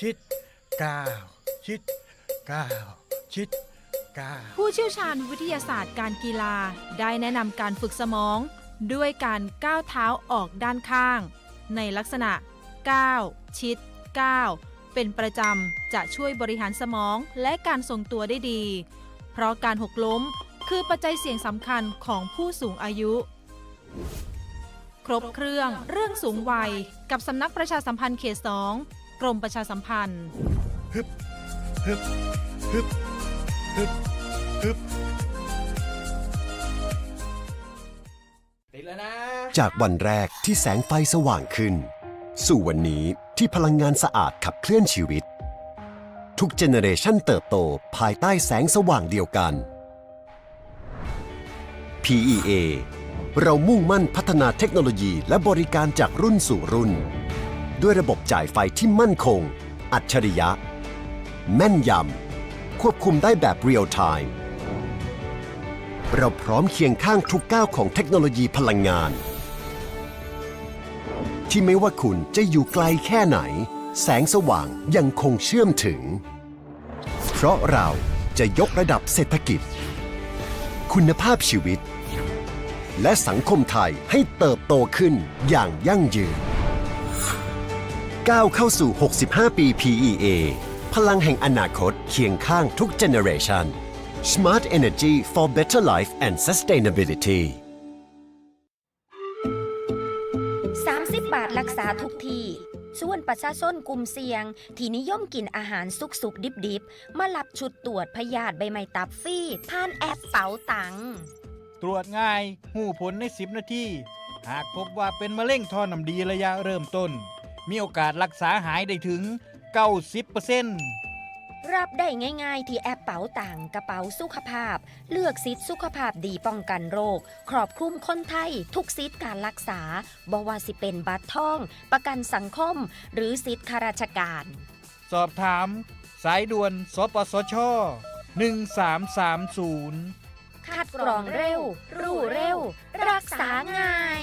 ชิดก้าชิดก้าชิดก้าผู้เชี่ยวชาญวิทยาศาสตร์การกีฬา ได้แนะนำการฝึกสมอง ด้วยการก้าวเท้าออกด้านข้าง ในลักษณะ9ชิด9เป็นประจำจะช่วยบริหารสมองและการทรงตัวได้ดี เพราะการหกล้มคือปัจจัยเสี่ยงสำคัญของผู้สูงอายุ ครบเครื่องเรื่องสูงวัย กับสำนักประชาสัมพันธ์เขต2 กรมประชาสัมพันธ์ ฮึบฮึบฮึบฮึบฮึบติดแล้วนะ จากวันแรกที่แสงไฟสว่างขึ้น สู่วันนี้ที่พลังงานสะอาดขับเคลื่อนชีวิต ทุกเจเนเรชันเติบโตภายใต้แสงสว่างเดียวกัน PEA เรามุ่งมั่นพัฒนาเทคโนโลยีและบริการจากรุ่นสู่รุ่น ด้วยระบบจ่ายไฟที่มั่นคง อัจฉริยะ แม่นยำ ควบคุมได้แบบเรียลไทม์เราพร้อมเคียงข้างทุกก้าวของเทคโนโลยีพลังงาน ที่ไม่ว่าคุณจะอยู่ไกลแค่ไหน แสงสว่างยังคงเชื่อมถึง เพราะเราจะยกระดับเศรษฐกิจ คุณภาพชีวิต และสังคมไทยให้เติบโตขึ้นอย่างยั่งยืน ก้าวเข้าสู่ 65 ปี PEA พลังแห่งอนาคตเคียงข้างทุกเจเนอเรชัน Smart Energy for Better Life and Sustainability 30 บาทรักษาทุกที่ส่วนประชาชนกลุ่มเสี่ยง ที่นิยมกินอาหารสุกๆดิบๆมารับชุดตรวจพยาธิใบไม้ตับฟรีผ่านแอปเป๋าตัง ตรวจง่าย หูผลใน 10 นาที หากพบว่าเป็นมะเร็งท่อน้ำดีระยะเริ่มต้น มีโอกาสรักษาหายได้ถึง 90%รับได้ง่ายๆ ที่แอปเป๋าตังกระเป๋าสุขภาพ เลือกสิทธิสุขภาพดีป้องกันโรค ครอบคลุมคนไทย ทุกสิทธิการรักษาบ่ว่าสิเป็นบัตรทอง ประกันสังคม หรือสิทธิข้าราชการ สอบถาม สายด่วนสปสช 1330คัดกรองเร็ว รู้เร็ว รักษาง่าย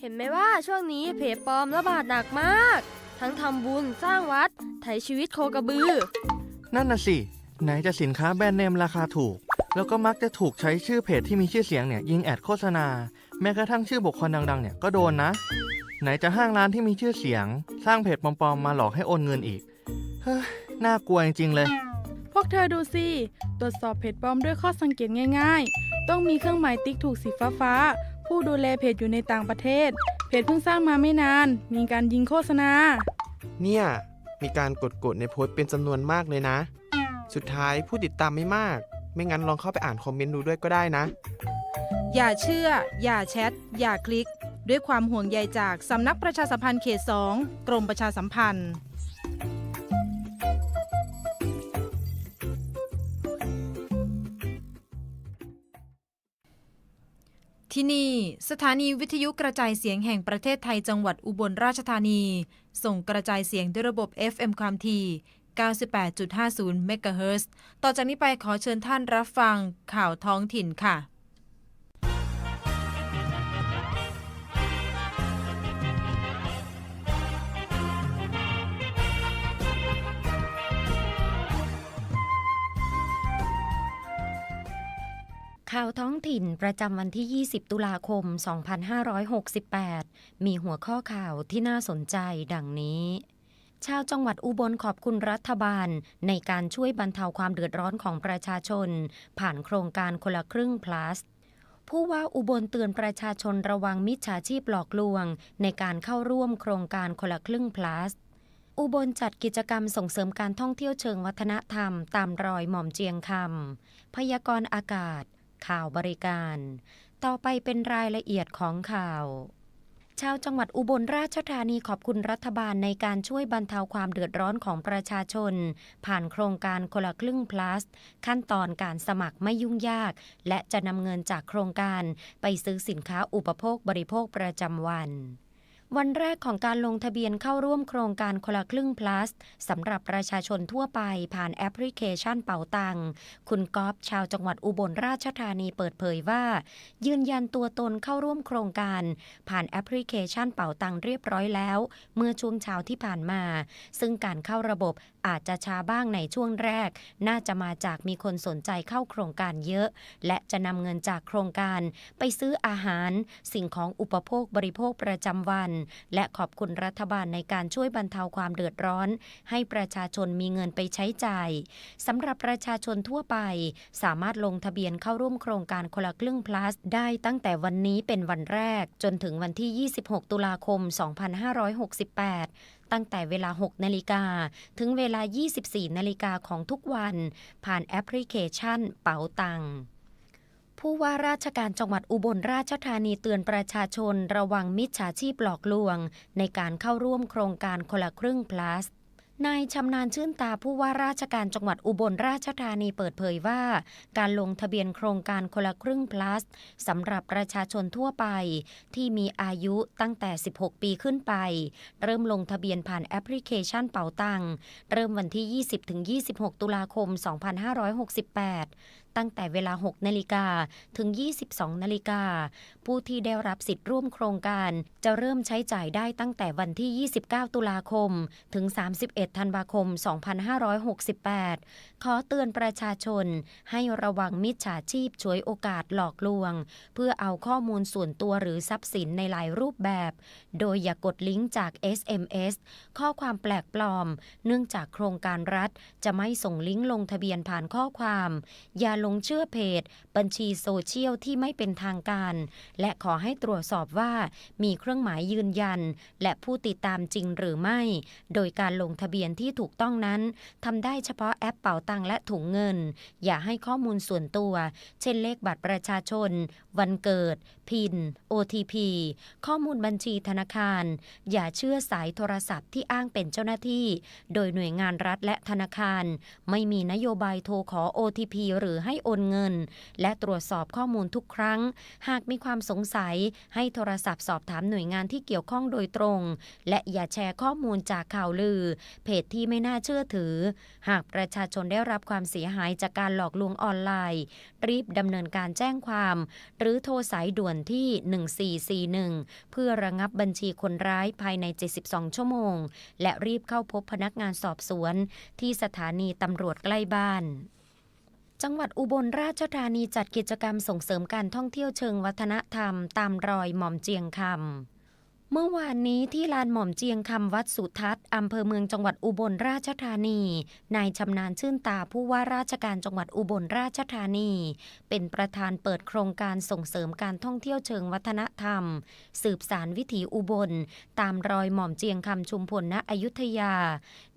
เห็นไหมว่าช่วงนี้เพจปลอมระบาดหนักมาก ทั้งทำบุญสร้างวัดไถชีวิตโคกระบือ นั่นน่ะสิ ไหนจะสินค้าแบรนด์เนมราคาถูก แล้วก็มักจะถูกใช้ชื่อเพจที่มีชื่อเสียงเนี่ยยิงแอดโฆษณา แม้กระทั่งชื่อบุคคลดังๆ เนี่ยก็โดนนะ ไหนจะห้างร้านที่มีชื่อเสียง สร้างเพจปลอมๆมาหลอกให้โอนเงินอีก เฮ้ยน่ากลัวจริงๆเลย พวกเธอดูสิ ตรวจสอบเพจปลอมด้วยข้อสังเกตง่าย ๆ ต้องมีเครื่องหมายติ๊กถูกสีฟ้าฟ้าๆ ผู้ดูแลเพจอยู่ในต่างประเทศ เพจเพิ่งสร้างมาไม่นาน มีการยิงโฆษณา เนี่ย มีการกดกดในโพสต์เป็นจำนวนมากเลยนะ สุดท้ายผู้ติดตามไม่มาก ไม่งั้นลองเข้าไปอ่านคอมเมนต์ดูด้วยก็ได้นะ อย่าเชื่อ อย่าแชท อย่าคลิก ด้วยความห่วงใยจากสำนักประชาสัมพันธ์เขต 2 กรมประชาสัมพันธ์ ที่นี่สถานีวิทยุกระจายเสียงแห่งประเทศไทยจังหวัดอุบลราชธานี ส่งกระจายเสียงด้วยระบบ FM ความถี่ 98.50 เมกะเฮิรตซ์ต่อจากนี้ไปขอเชิญท่านรับฟังข่าวท้องถิ่นค่ะ ข่าวท้องถิ่นประจำวันที่ 20 ตุลาคม 2568 มีหัวข้อข่าวที่น่าสนใจดังนี้ ชาวจังหวัดอุบลขอบคุณรัฐบาล ในการช่วยบรรเทาความเดือดร้อนของประชาชน ผ่านโครงการคนละครึ่ง plus ผู้ว่าอุบลเตือนประชาชนระวังมิจฉาชีพหลอกลวง ในการเข้าร่วมโครงการคนละครึ่ง plus อุบลจัดกิจกรรมส่งเสริมการท่องเที่ยวเชิงวัฒนธรรม ตามรอยหม่อมเจียงคำพยากรณ์อากาศ ข่าวบริการ ต่อไปเป็นรายละเอียดของข่าว ชาวจังหวัดอุบลราชธานีขอบคุณรัฐบาลในการช่วยบรรเทาความเดือดร้อนของประชาชน ผ่านโครงการคนละครึ่ง plus ขั้นตอนการสมัครไม่ยุ่งยาก และจะนำเงินจากโครงการไปซื้อสินค้าอุปโภคบริโภคประจำวัน วันแรกของการลงทะเบียนเข้าร่วมโครงการคนละครึ่ง plus สำหรับประชาชนทั่วไปผ่านแอปพลิเคชันเป๋าตัง คุณก๊อฟชาวจังหวัดอุบลราชธานีเปิดเผยว่า ยืนยันตัวตนเข้าร่วมโครงการ ผ่านแอปพลิเคชันเป๋าตังเรียบร้อยแล้ว เมื่อช่วงเช้าที่ผ่านมา ซึ่งการเข้าระบบอาจจะช้าบ้างในช่วงแรก น่าจะมาจากมีคนสนใจเข้าโครงการเยอะ และจะนำเงินจากโครงการ ไปซื้ออาหาร สิ่งของอุปโภคบริโภคประจำวันและขอบคุณรัฐบาลในการช่วยบรรเทาความเดือดร้อน ให้ประชาชนมีเงินไปใช้จ่ายสำหรับประชาชนทั่วไป สามารถลงทะเบียนเข้าร่วมโครงการคนละครึ่ง plus ได้ตั้งแต่วันนี้เป็นวันแรก จนถึงวันที่ 26 ตุลาคม 2568ตั้งแต่เวลา 6 นาฬิกา ถึงเวลา 24 นาฬิกาของทุกวัน ผ่านแอปพลิเคชันเป๋าตัง ผู้ว่าราชการจังหวัดอุบลราชธานีเตือนประชาชน ระวังมิจฉาชีพหลอกลวง ในการเข้าร่วมโครงการคนละครึ่ง plus นายชำนาญชื่นตาผู้ว่าราชการจังหวัดอุบลราชธานีเปิดเผยว่า การลงทะเบียนโครงการคนละครึ่ง plus สำหรับประชาชนทั่วไป ที่มีอายุตั้งแต่ 16 ปีขึ้นไป เริ่มลงทะเบียนผ่านแอปพลิเคชันเป๋าตังเริ่มวันที่ 20-26 ตุลาคม 2568ตั้งแต่เวลา 6 นาฬิกา ถึง 22 นาฬิกา ผู้ที่ได้รับสิทธิ์ร่วมโครงการ จะเริ่มใช้จ่ายได้ตั้งแต่วันที่ 29 ตุลาคม ถึง31ธันวาคม 2568 ขอเตือนประชาชนให้ระวังมิจฉาชีพช่วยโอกาสหลอกลวง เพื่อเอาข้อมูลส่วนตัวหรือทรัพย์สินในหลายรูปแบบ โดยอย่ากดลิงก์จาก SMS ข้อความแปลกปลอม เนื่องจากโครงการรัฐ จะไม่ส่งลิงก์ลงทะเบียนผ่านข้อความ อย่าลงเชื่อเพจ บัญชีโซเชียลที่ไม่เป็นทางการ และขอให้ตรวจสอบว่ามีเครื่องหมายยืนยัน และผู้ติดตามจริงหรือไม่ โดยการลงทะเบียนียนที่ถูกต้องนั้นทำได้เฉพาะแอปเป่าตังและถุงเงิน อย่าให้ข้อมูลส่วนตัว เช่นเลขบัตรประชาชน วันเกิด พิน OTP ข้อมูลบัญชีธนาคาร อย่าเชื่อสายโทรศัพท์ที่อ้างเป็นเจ้าหน้าที่ โดยหน่วยงานรัฐและธนาคาร ไม่มีนโยบายโทรขอ OTP หรือให้โอนเงิน และตรวจสอบข้อมูลทุกครั้ง หากมีความสงสัยให้โทรศัพท์สอบถามหน่วยงานที่เกี่ยวข้องโดยตรง และอย่าแชร์ข้อมูลจากข่าวลือเพจที่ไม่น่าเชื่อถือ หากประชาชนได้รับความเสียหายจากการหลอกลวงออนไลน์ รีบดำเนินการแจ้งความ หรือโทรสายด่วนที่ 1441 เพื่อระงับบัญชีคนร้ายภายใน 72 ชั่วโมง และรีบเข้าพบพนักงานสอบสวน ที่สถานีตำรวจใกล้บ้านจังหวัดอุบลราชธานีจัดกิจกรรมส่งเสริมการท่องเที่ยวเชิงวัฒนธรรม ตามรอยหม่อมเจียงคำ เมื่อวานนี้ที่ลานหม่อมเจียงคำวัดสุทัศน์อำเภอเมืองจังหวัดอุบลราชธานี นายชำนาญชื่นตาผู้ว่าราชการจังหวัดอุบลราชธานี เป็นประธานเปิดโครงการส่งเสริมการท่องเที่ยวเชิงวัฒนธรรม สืบสารวิถีอุบล ตามรอยหม่อมเจียงคำชุมพลณอยุธยา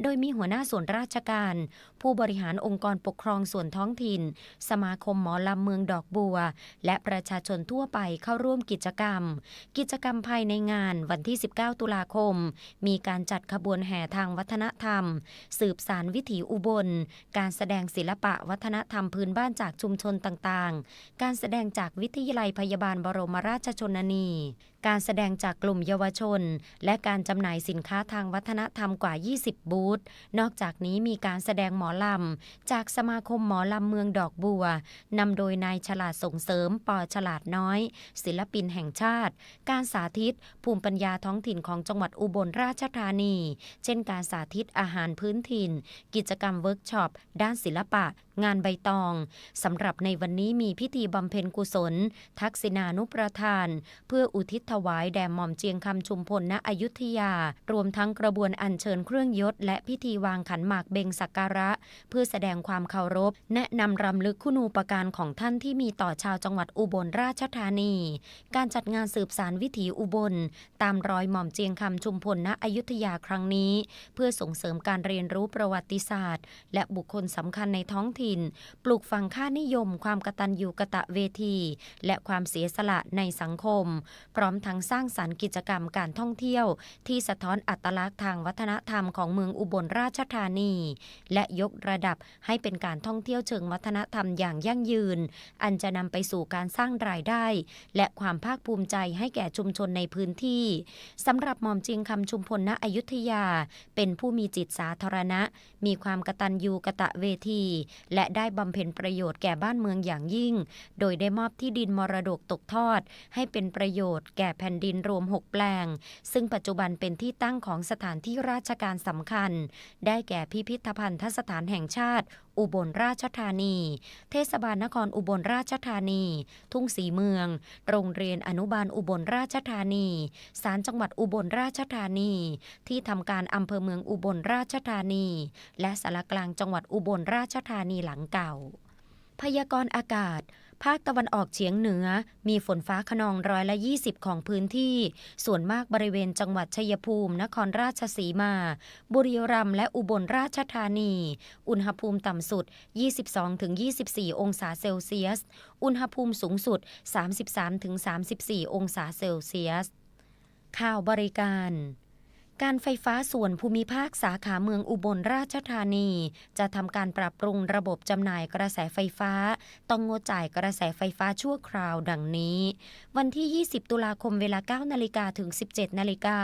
โดยมีหัวหน้าส่วนราชการ ผู้บริหารองค์กรปกครองส่วนท้องถิ่น สมาคมหมอลำเมืองดอกบัว และประชาชนทั่วไปเข้าร่วมกิจกรรม กิจกรรมภายในงานวันที่ 19 ตุลาคม มีการจัดขบวนแห่ทางวัฒนธรรม สืบสารวิถีอุบล การแสดงศิลปะวัฒนธรรมพื้นบ้านจากชุมชนต่างๆ การแสดงจากวิทยาลัยพยาบาลบรมราชชนนี การแสดงจากกลุ่มเยาวชน และการจำหน่ายสินค้าทางวัฒนธรรมกว่า 20 บูธ นอกจากนี้มีการแสดงหมอลำ จากสมาคมหมอลำเมืองดอกบัวนำโดยนายฉลาดส่งเสริมปอฉลาดน้อย ศิลปินแห่งชาติ การสาธิต ภูมิปัญญาท้องถิ่นของจังหวัดอุบลราชธานี เช่นการสาธิตอาหารพื้นถิ่น กิจกรรมเวิร์กช็อป ด้านศิลปะ งานใบตองสำหรับในวันนี้มีพิธีบำเพ็ญกุศล ทักษิณานุประทาน เพื่ออุทิศถวายแด่หม่อมเจียงคำชุมพลณอยุธยา รวมทั้งกระบวนอัญเชิญเครื่องยศ และพิธีวางขันหมากเบงสักการะ เพื่อแสดงความเคารพ แนะนำรำลึกคุณูปการของท่านที่มีต่อชาวจังหวัดอุบลราชธานี การจัดงานสืบสารวิถีอุบล ตามรอยหม่อมเจียงคำชุมพลณอยุธยาครั้งนี้ เพื่อส่งเสริมการเรียนรู้ประวัติศาสตร์ และบุคคลสำคัญในท้องถิ่น ปลูกฝังค่านิยม ความกตัญญูกะตะเวที และความเสียสละในสังคม พร้อมทั้งสร้างสรรค์กิจกรรมการท่องเที่ยว ที่สะท้อนอัตลักษณ์ทางวัฒนธรรมของเมืองอุบลราชธานี และยกระดับให้เป็นการท่องเที่ยวเชิงวัฒนธรรมอย่างยั่งยืน อันจะนำไปสู่การสร้างรายได้ และความภาคภูมิใจให้แก่ชุมชนในพื้นที่สำหรับหม่อมจียงคำชุมพลณอยุธยา เป็นผู้มีจิตสาธารณะ มีความกตัญญูกะตะเวที และได้บำเพ็ญประโยชน์แก่บ้านเมืองอย่างยิ่ง โดยได้มอบที่ดินมรดกตกทอด ให้เป็นประโยชน์แก่แผ่นดินรวม 6 แปลง ซึ่งปัจจุบันเป็นที่ตั้งของสถานที่ราชการสำคัญ ได้แก่พิพิธภัณฑสถานแห่งชาติ อุบลราชธานี เทศบาลนครอุบลราชธานี ทุ่งสีเมือง โรงเรียนอนุบาลอุบลราชธานีศาลจังหวัดอุบลราชธานี ที่ทำการอำเภอเมืองอุบลราชธานี และสารกลางจังหวัดอุบลราชธานีหลังเก่า พยากรณ์อากาศ ภาคตะวันออกเฉียงเหนือ มีฝนฟ้าขนองร้อยละ 20 ของพื้นที่ ส่วนมากบริเวณจังหวัดชัยภูมิ นครราชสีมา บุรีรัมย์และอุบลราชธานี อุณหภูมิต่ำสุด 22-24 องศาเซลเซียส อุณหภูมิสูงสุด 33-34 องศาเซลเซียส ข่าวบริการ การไฟฟ้าส่วนภูมิภาคสาขาเมืองอุบลราชธานี จะทำการปรับปรุงระบบจำหน่ายกระแสไฟฟ้า ต้องงดจ่ายกระแสไฟฟ้าชั่วคราวดังนี้ วันที่ 20 ตุลาคมเวลา 9 นาฬิกาถึง 17 นาฬิกา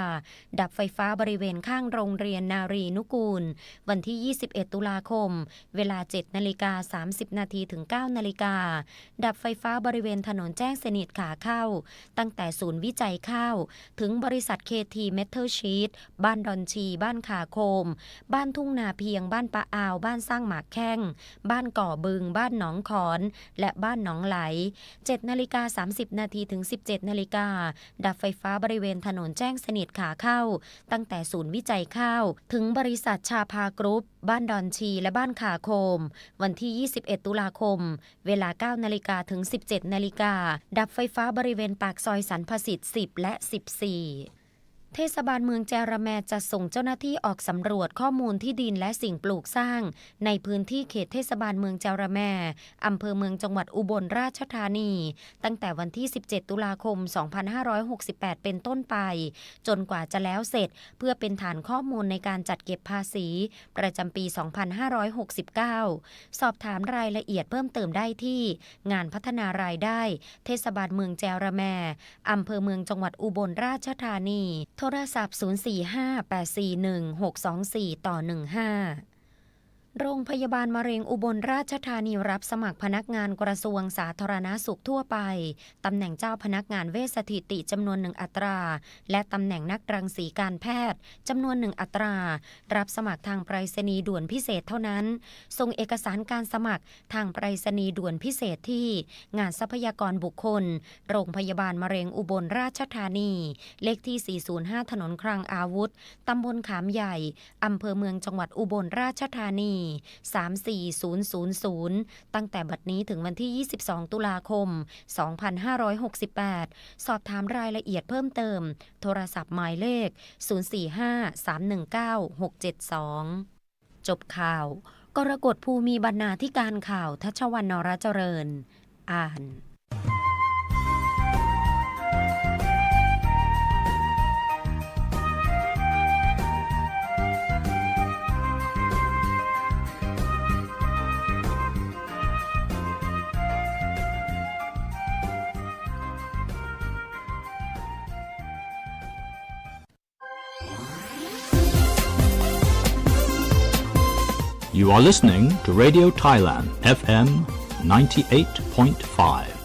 ดับไฟฟ้าบริเวณข้างโรงเรียนนารีนุกูล วันที่ 21 ตุลาคม เวลา 7 นาฬิกา 30 นาทีถึง 9 นาฬิกา ดับไฟฟ้าบริเวณถนนแจ้งสนิทขาเข้า ตั้งแต่ศูนย์วิจัยข้าว ถึงบริษัทเคทีเมทัลชีตบ้านดอนชี บ้านขาโคม บ้านทุ่งนาเพียง บ้านปะอาว บ้านสร้างหมากแข้ง บ้านก่อบึง บ้านหนองขอน และบ้านหนองไหล 7นาฬิกา30 นาทีถึง 17นาฬิกา ดับไฟฟ้าบริเวณถนนแจ้งสนิทขาเข้า ตั้งแต่ศูนย์วิจัยข้าว ถึงบริษัทชาพากรุ๊ป บ้านดอนชี และบ้านขาโคม วันที่ 21 ตุลาคม เวลา 9นาฬิกาถึง 17นาฬิกา ดับไฟฟ้าบริเวณปากซอยสันพสิทธิ์ 10 และ 14 เทศบาลเมืองแจระแมจะส่งเจ้าหน้าที่ออกสำรวจข้อมูลที่ดินและสิ่งปลูกสร้าง ในพื้นที่เขตเทศบาลเมืองแจระแมอำเภอเมืองจังหวัดอุบลราชธานี ตั้งแต่วันที่ 17 ตุลาคม 2568 เป็นต้นไป จนกว่าจะแล้วเสร็จเพื่อเป็นฐานข้อมูลในการจัดเก็บภาษี ประจำปี 2569 สอบถามรายละเอียดเพิ่มเติมได้ที่ งานพัฒนารายได้ เทศบาลเมืองแจระแมอำเภอเมืองจังหวัดอุบลราชธานีโทรศัพท์ 045-841-624 ต่อ 15 โรงพยาบาลมะเร็งอุบลราชธานีรับสมัครพนักงานกระทรวงสาธารณาสุขทั่วไป ตำแหน่งเจ้าพนักงานเวชสถิติจำนวนหนึ่งอัตรา และตำแหน่งนักรังสีการแพทย์จำนวนหนึ่งอัตรา รับสมัครทางไปรษณีย์ด่วนพิเศษเท่านั้น ส่งเอกสารการสมัครทางไปรษณีย์ด่วนพิเศษที่ งานทรัพยากรบุคคล โรงพยาบาลมะเร็งอุบลราชธานี เลขที่ 405 ถนนคลังอาวุธ ตำบลขามใหญ่อำเภอเมืองจังหวัดอุบลราชธานี34000 ตั้งแต่บัดนี้ถึงวันที่ 22 ตุลาคม 2568 สอบถามรายละเอียดเพิ่มเติม โทรศัพท์หมายเลข 045-319-672 จบข่าว กรกฎภูมิบรรณาธิการข่าวทัชวันนรเจริญ อ่าน You are listening to Radio Thailand FM 98.5.